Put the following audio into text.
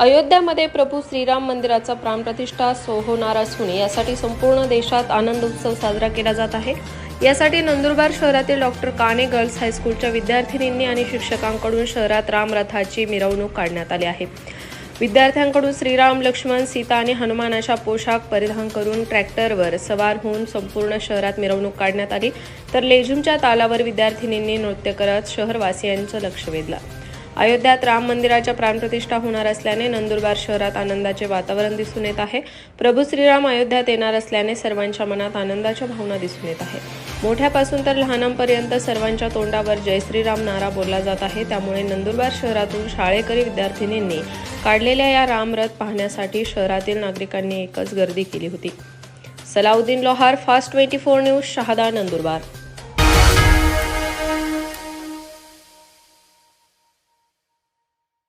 अयोध्यामध्ये प्रभू श्रीराम मंदिराचा प्राणप्रतिष्ठा सो होणार असून यासाठी संपूर्ण देशात आनंद उत्सव साजरा केला जात आहे. यासाठी नंदुरबार शहरातील डॉक्टर काणे गर्ल्स हायस्कूलच्या विद्यार्थिनींनी आणि शिक्षकांकडून शहरात रामरथाची मिरवणूक काढण्यात आली आहे. विद्यार्थ्यांकडून श्रीराम लक्ष्मण सीता आणि हनुमानाच्या पोशाख परिधान करून ट्रॅक्टरवर सवार होऊन संपूर्ण शहरात मिरवणूक काढण्यात आली. तर लेझूमच्या तालावर विद्यार्थिनींनी नृत्य करत शहरवासियांचं लक्ष वेधलं. अयोध्यात राम मंदिराच्या प्राणप्रतिष्ठा होणार असल्याने नंदुरबार शहरात आनंदाचे वातावरण दिसून येत आहे. प्रभू श्रीराम अयोध्यात येणार असल्याने सर्वांच्या मनात आनंदाच्या भावना दिसून येत आहे मोठ्यापासून तर लहानांपर्यंत सर्वांच्या तोंडावर जय श्रीराम नारा बोलला जात आहे. त्यामुळे नंदुरबार शहरातून शाळेकरी विद्यार्थिनींनी काढलेल्या या रामरथ पाहण्यासाठी शहरातील नागरिकांनी एकच गर्दी केली होती. Salauddin Lohar fast twenty four news Shahada Nandurbar.